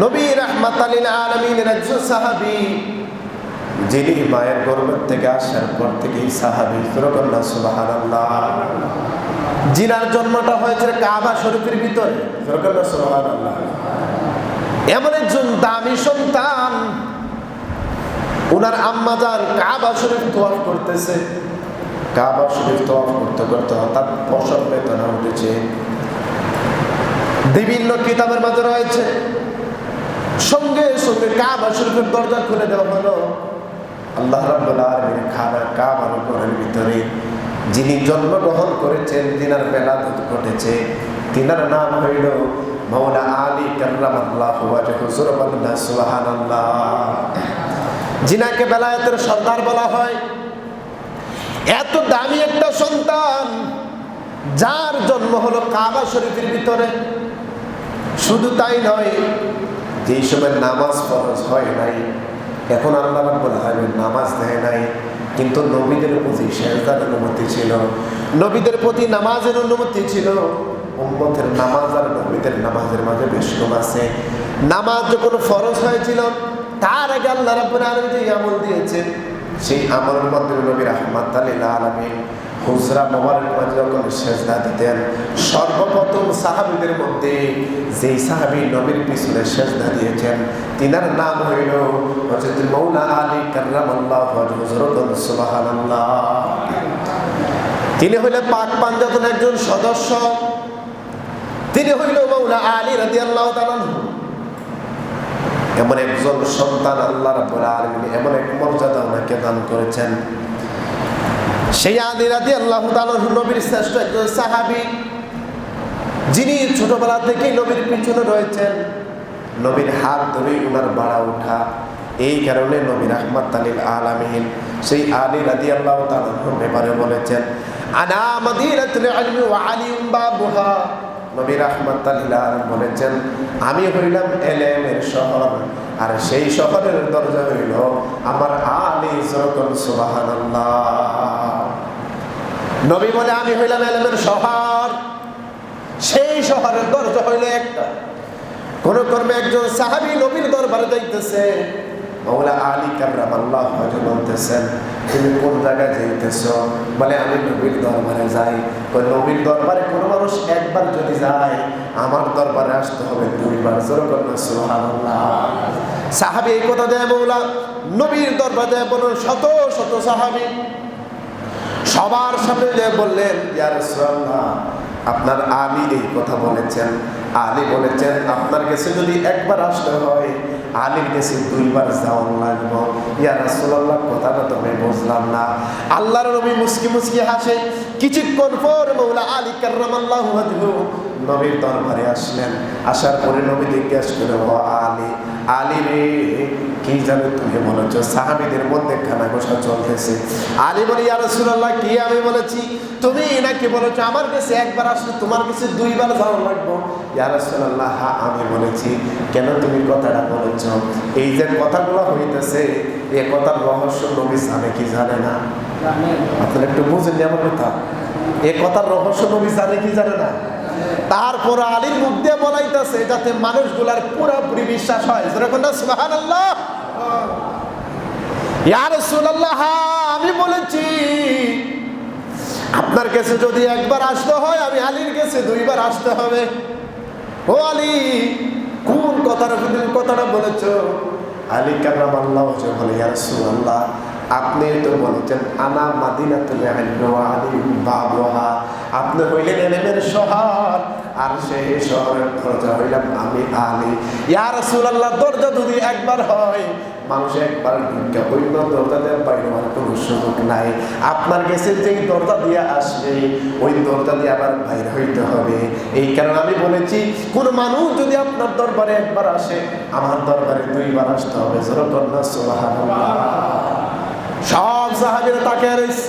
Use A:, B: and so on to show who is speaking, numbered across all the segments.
A: নবী রহমাত আলমিনের একজন সাহাবি, যিনি মায়ের গর্ভের থেকে আসার পর থেকেই সাহাবি সুরকন্যা সুবাহান জিনার জন্মটা হয়েছে কাবা শরীফের ভিতরে। সুরকন্যা সুবাহান এমন একজন দামি সন্তান ওনার আম্মাজান কাবা শরীফ তোয়াফ করতেছে। কাবা শরীফ তোয়াফ করতে করতে হঠাৎ প্রসব বেদনা উঠেছে। বিভিন্ন কিতাবের মাঝে রয়েছে সঙ্গে সঙ্গে কাবা শরীফের দরজা খুলে দেওয়া হলো আল্লাহ রাব্বুল আলামিন খানা কাবার ভিতরে যিনি জন্মগ্রহণ করেছেন, তিনার বেলাদত ঘটেছে। তিনার নাম হইল মাওলা আলী কার্রামাল্লাহু ওয়াজহু সুবহানাল্লাহ। সুবহানাল্লাহ বেলায়েতের সর্দার বলা হয়। এত দামি একটা সন্তান, যার জন্ম হলো কাবা শরীফের ভিতরে। শুধু তাই নয় যেই সময় নামাজ ফরজ হয় নাই, এখন আল্লাহ রাব্বুল আলামিন নামাজ দেয় নাই, কিন্তু নবীদের প্রতি সেজদার অনুমতি ছিল। নবীদের প্রতি নামাজের অনুমতি ছিল। উম্মতের নামাজ আর নবীদের নামাজের মাঝে বেশ কম আছে। নামাজ যখন ফরজ হয়েছিল, তার আগে আল্লাহ রাব্বুল আলামিন যে আমল দিয়েছেন, সেই আমলের মাধ্যমে রাহমাত আলিল আলামিন হুজরা মোবারক মাঝে যখন সেজদা দিতেন। সর্বপ্রথম সাহাবীদের মধ্যে যেই সাহাবী নবীর পিছনে সেজদা দিয়েছেন, তিনার নাম হইল হযরত মৌলা আলী কার্রামাল্লাহু হযরত সুবহানাল্লাহ। তিনি হইলেন পাক পাঞ্জাতন একজন সদস্য। তিনি হইল মৌলা আলী রাদিয়াল্লাহু তাআলা এমন একজন সন্তান আল্লাহ রাব্বুল আলামিন, এমন এক মর্যাদা ওনাকে দান করেছেন। সেই আলী রাদি আল্লাহ নবীর শ্রেষ্ঠ একজন সাহাবি। যিনি ছোটবেলা থেকেই নবীর পিছনে রয়েছেন। নবীর হাত ধরেই ওনার বাড়া ওঠা। এই কারণে নবীর আহমদ তালিল আলামিন সেই আলী রাদি আল্লাহ তালার ব্যাপারে বলেছেন, আনা মাদিনাতুল ইলমি বলেছেন, আমি হইলাম এলেমের শহর, আর সেই শহরের দরজা হইল আমার আলী জরকন সুবহানাল্লাহ। নবী বলে, আমি হইলাম এলেমের শহর। সেই শহরের দরজা হইল একটা। কোন কর্মে একজন সাহাবি নবীর দরবারে যাইতেছে। মৌলা আলী কামরাম আল্লাহ বলতেছেন, তুমি কোন জায়গায় যাইতেছ? বলে, আমি নবীর দরবারে যাই। ওই নবীর দরবারে কোনো মানুষ একবার যদি যায়, আমার দরবারে আসতে হবে দুইবার। সাহাবি এই কথা দেয় মৌলা নবীর দরবারে দেয় বলুন, শত শত সাহাবি। সবার সামনে যে বললেন আপনার আলী এই কথা বলেছেন। আলী বলেছেন, আপনার কাছে যদি একবার আসতে হয়, আলীর কাছে দুইবার যাওয়ার লাগবো। ইয়া রাসূলুল্লাহ, কথাটা তো আমি বুঝলাম না। আল্লাহর নবী মুসকি মুস্কি হাসে। কিছুক্ষণ পর মৌলা আলী কার্রামাল্লাহু নবীর দরবারে আসলেন। আসার পরে নবী জিজ্ঞেস করে ও আলী আলী রে কি জানো তুমি বলেছ সাহাবিদের মধ্যে খানা চলতেছে। আলী বলি ইয়া রাসূলুল্লাহ কি আমি বলেছি? তুমি নাকি বলেছ আমার কাছে একবার আসলে তোমার কাছে দুইবার যাওয়া লাগবো? ইয়া রাসূলুল্লাহ হ্যাঁ আমি বলেছি। কেন তুমি কথাটা বলেছ? এই যে কথাগুলো হইতেছে এ কথার রহস্য নবী জানে কি জানে না? আপনারা একটু বুঝেন আমার কথা। এ কথার রহস্য নবী জানে কি জানে না? তারপর আলীর মুখ দিয়ে বলাইতেছে যাতে মানুষগুলার পুরোপুরি বিশ্বাস হয়। যেরকম না সুবাহান আল্লাহ আমি বলেছি, আপনার কাছে যদি একবার আসতে হয়, আমি আলীর কাছে দুইবার আসতে হবে। ও আলী, কোন কথাটা কথাটা বলেছ? আলী কারাম আল্লাহ বলে আল্লাহ আপনি তো বলেছেন, আনা মাদিনা তুলে আলী বাবুহা। আপনি হইলেন এলেমের আর আমি আপনার যেই দরজা দিয়ে আসবে, ওই দরজা দিয়ে আবার হইতে হবে। এই কারণে আমি বলেছি, কোন মানুষ যদি আপনার দরবারে একবার আসে, আমার দরবারে দুইবার আসতে হবে। সব সাহাবীরা তাকে রয়েছে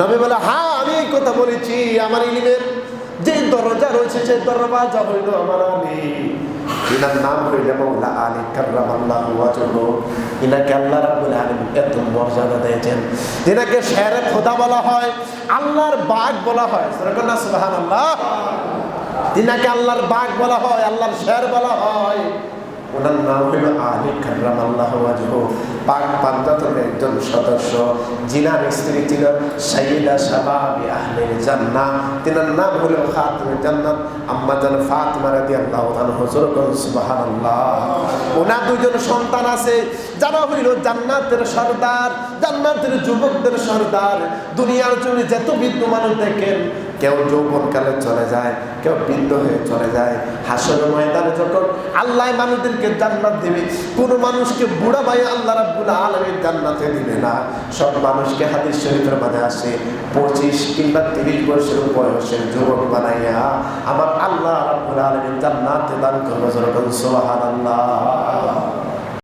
A: নবী বলে হ্যাঁ আমি এই কথা বলেছি, আমার ইলিমের দরজা রয়েছে সেই দরজা হইল আমার আলী। ইনার নাম হইলে মৌলা আলী কার্রাম আল্লাহ ইনাকে আল্লাহ রাবুল আলামিন এত মর্যাদা দিয়েছেন। ইনাকে শেরে খোদা বলা হয়, আল্লাহর বাঘ বলা হয়। সুবহানাল্লাহ সুবহানাল্লাহ। তিনাকে আল্লাহর বাগ বলা হয়, আল্লাহর শের বলা হয়। ওনার নাম হইল আলী কার্রাম আল্লাহ পাক পাঞ্জাতনের একজন সদস্য। জিনার স্ত্রী ছিল সাইয়েদা শাবাবি আহলের জান্নাহ। তিনার নাম হলো খাতুনে জান্নাত। আম্মা জান ফাতিমা রাদিয়াল্লাহু তাআলা হুজুর কোন সুবহানাল্লাহ। ওনার দুইজন সন্তান আছে। যারা হইল জান্নাতের সর্দার, জান্নাতের যুবকদের সর্দার। দুনিয়ার জন্য যত বিদ্যু মানুষ দেখেন কেউ যৌবনকালে চলে যায়, কেউ বৃদ্ধ হয়ে চলে যায়। হাসর ময়দানে যখন আল্লাহ মানুষদেরকে জান্নাত দিবে, কোনো মানুষকে বুড়া ভাই আল্লাহ রাব্বুল আলামিন জান্নাতে দিবে না। সব মানুষকে হাদিস শরীফের মাঝে আসে, পঁচিশ কিংবা তিরিশ বছরের বয়সের যুবক বানাইয়া আমার আল্লাহ রাব্বুল আলামিন জান্নাতে দান করবে যখন সুবহানাল্লাহ।